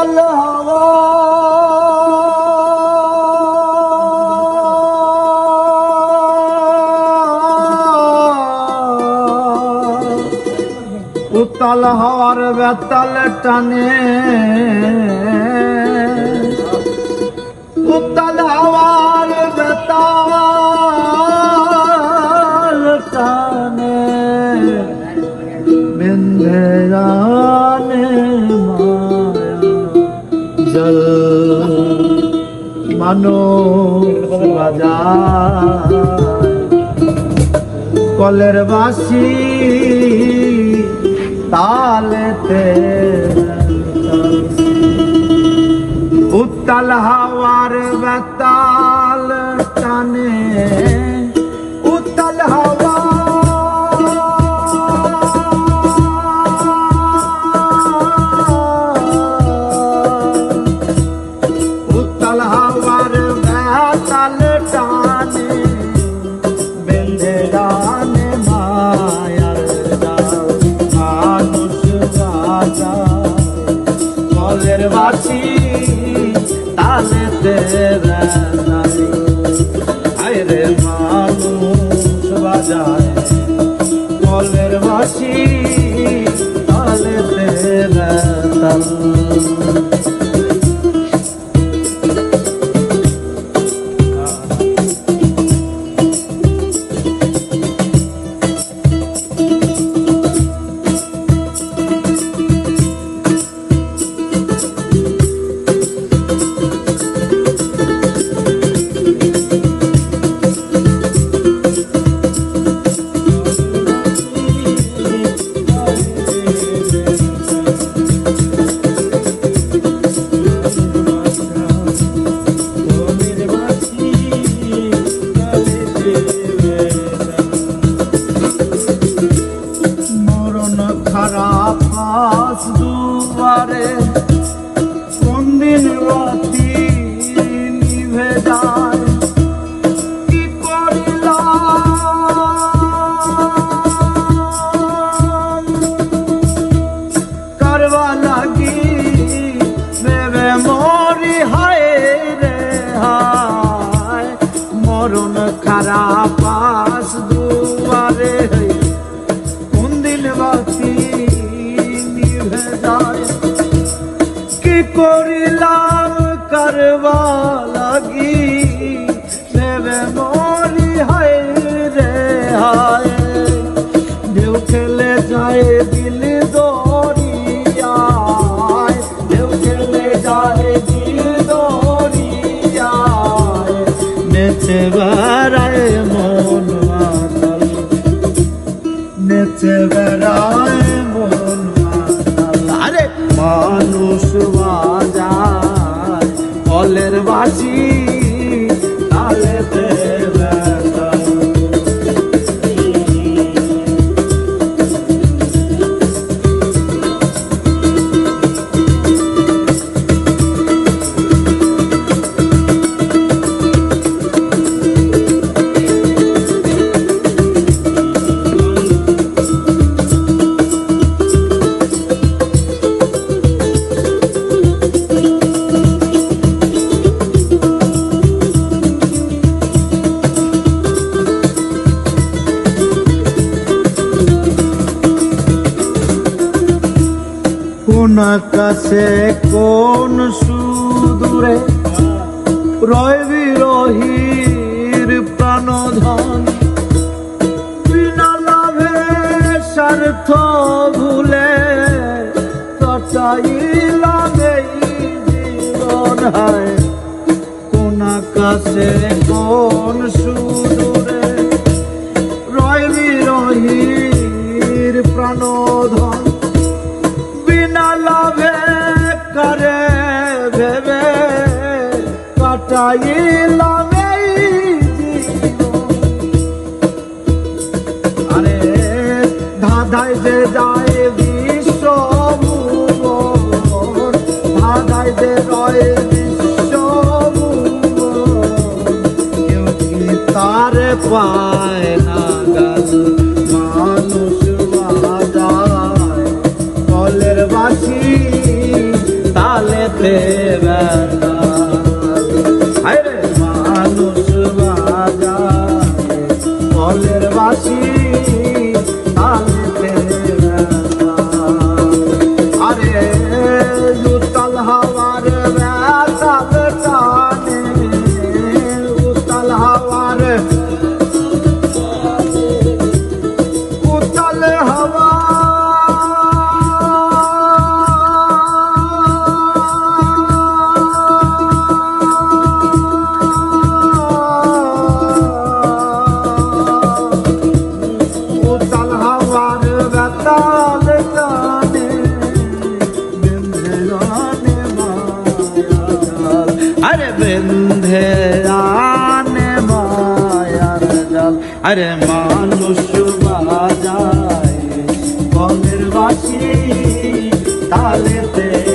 উত্তাল হাওয়া উত্তাল হওয়ার বেতাল টানে উত্তাল হওয়ার বেতাল মানো বাজার কলের বাসি তালেতে উত্তাল হাওয়ার বেতাল টানে। কলের তালে তালেতে বেড়াই আরে মানুষ বাজায় কলের বাসি লাগি ভেবে মরি হায় রে হায় ঢেউ খেলে যায় দিল দরিয়ায় ঢেউ খেলে যায় দিল দরিয়ায় নেচে কলের আকাশে কোন সুদূরে রয় বিরহীর প্রাণধন? বিনা লাভে স্বার্থ ভুলে কাটাইলাম এই জীবন হায়। কোন আকাশে কোন সুদূরে চাইলাম আরে ধাঁধায় যে যায় বিশ্ব ধাঁধায় যে রয়ে বিশ্ব কেউ কি তার পায় না গাল মানুষ বাজায়। কলের বাসি তালেতে বেঁধে আনে মায়ার জাল। আরে মানুষ বাজায় বনের বাসি তালেতে